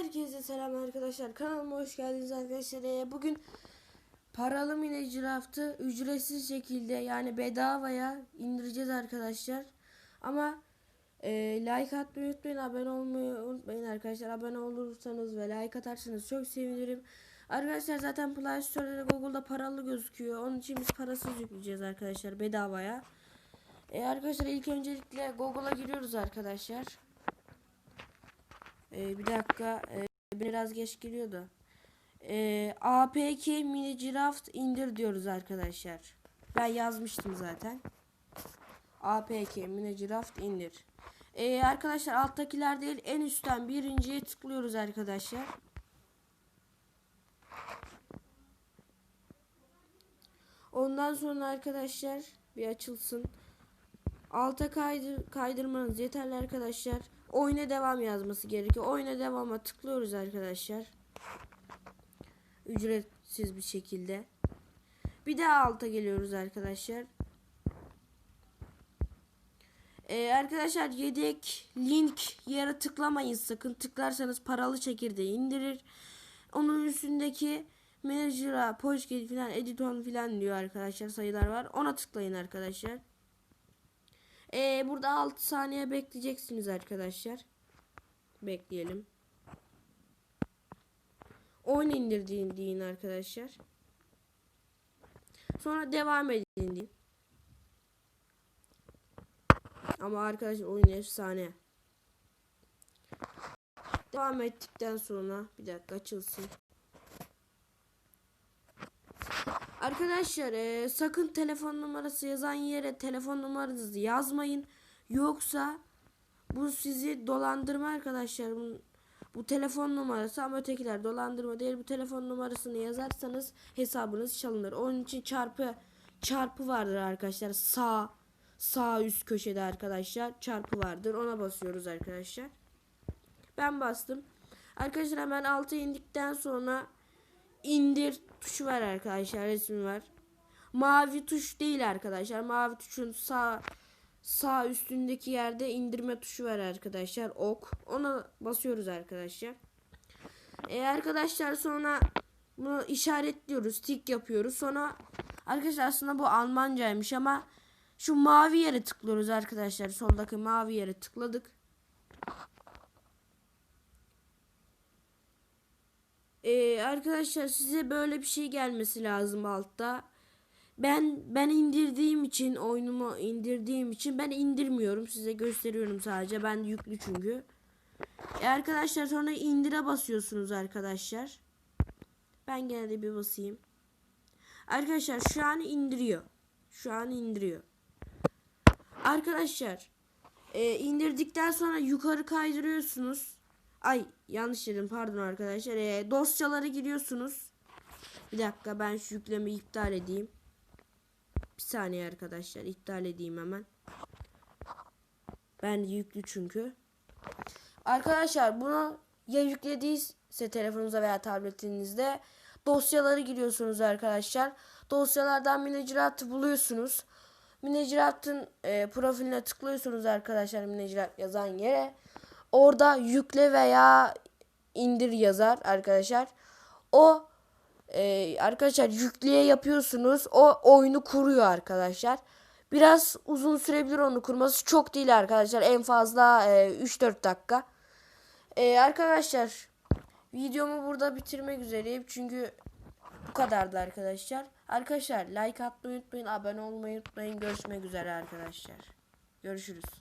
Herkese selam arkadaşlar. Kanalıma hoş geldiniz arkadaşlar. Ee, Bugün paralı mini ciraftı ücretsiz şekilde yani bedavaya indireceğiz arkadaşlar. Ama e, like atmayı unutmayın, abone olmayı unutmayın arkadaşlar. Abone olursanız ve like atarsanız çok sevinirim. Arkadaşlar zaten Play Store'da Google'da paralı gözüküyor. Onun için biz parasız yükleyeceğiz arkadaşlar bedavaya. E, arkadaşlar ilk öncelikle Google'a giriyoruz arkadaşlar. Ee, bir dakika. Ee, biraz geç giriyordu. Ee, APK mini craft indir diyoruz arkadaşlar. Ben yazmıştım zaten. APK mini craft indir. Ee, arkadaşlar alttakiler değil en üstten birinciye tıklıyoruz arkadaşlar. Ondan sonra arkadaşlar bir açılsın. Alta kaydır, kaydırmanız yeterli arkadaşlar. Oyuna devam yazması gerekiyor. Oyuna devama tıklıyoruz arkadaşlar. Ücretsiz bir şekilde. Bir daha alta geliyoruz arkadaşlar. Ee, arkadaşlar yedek link yere tıklamayın sakın. Tıklarsanız paralı çekirdeği indirir. Onun üstündeki Manager'a, Poçgate filan, Editon filan diyor arkadaşlar sayılar var. Ona tıklayın arkadaşlar. Ee, burada 6 saniye bekleyeceksiniz arkadaşlar. Bekleyelim. Oyun indirdiğin deyin arkadaşlar. Sonra devam edin deyin. Ama arkadaşlar oyun efsane. Devam ettikten sonra bir dakika açılsın. Arkadaşlar e, sakın telefon numarası yazan yere telefon numaranızı yazmayın. Yoksa bu sizi dolandırma arkadaşlar. Bu, bu telefon numarası ama ötekiler dolandırma değil. Bu telefon numarasını yazarsanız hesabınız çalınır. Onun için çarpı çarpı vardır arkadaşlar. Sağ sağ üst köşede arkadaşlar çarpı vardır. Ona basıyoruz arkadaşlar. Ben bastım. Arkadaşlar hemen alta indikten sonra indir tuşu var arkadaşlar resmi var. Mavi tuş değil arkadaşlar. Mavi tuşun sağ sağ üstündeki yerde indirme tuşu var arkadaşlar. Ok. Ona basıyoruz arkadaşlar. E arkadaşlar sonra bunu işaretliyoruz. Tik yapıyoruz. Sonra arkadaşlar aslında bu Almancaymış ama şu mavi yere tıklıyoruz arkadaşlar. Soldaki mavi yere tıkladık. Ee, arkadaşlar size böyle bir şey gelmesi lazım altta. Ben ben indirdiğim için oyunumu indirdiğim için ben indirmiyorum. Size gösteriyorum sadece. Ben yüklü çünkü. E arkadaşlar sonra indire basıyorsunuz arkadaşlar. Ben gene de bir basayım. Arkadaşlar şu an indiriyor. Şu an indiriyor. Arkadaşlar e, indirdikten sonra yukarı kaydırıyorsunuz. Ay yanlış dedim pardon arkadaşlar. E, dosyalara giriyorsunuz. Bir dakika ben şu yüklemeyi iptal edeyim. Bir saniye arkadaşlar iptal edeyim hemen. Ben yüklü çünkü. Arkadaşlar bunu ya yüklediyse telefonunuza veya tabletinizde dosyaları giriyorsunuz arkadaşlar. Dosyalardan Minecraft'ı buluyorsunuz. Minecraft'ın e, profiline tıklıyorsunuz arkadaşlar Minecraft yazan yere. Orada yükle veya indir yazar arkadaşlar. O e, arkadaşlar yükleye yapıyorsunuz. O oyunu kuruyor arkadaşlar. Biraz uzun sürebilir onu kurması. Çok değil arkadaşlar. En fazla e, 3-4 dakika. E, arkadaşlar videomu burada bitirmek üzereyim. Çünkü bu kadardı arkadaşlar. Arkadaşlar like atmayı unutmayın. Abone olmayı unutmayın. Görüşmek üzere arkadaşlar. Görüşürüz.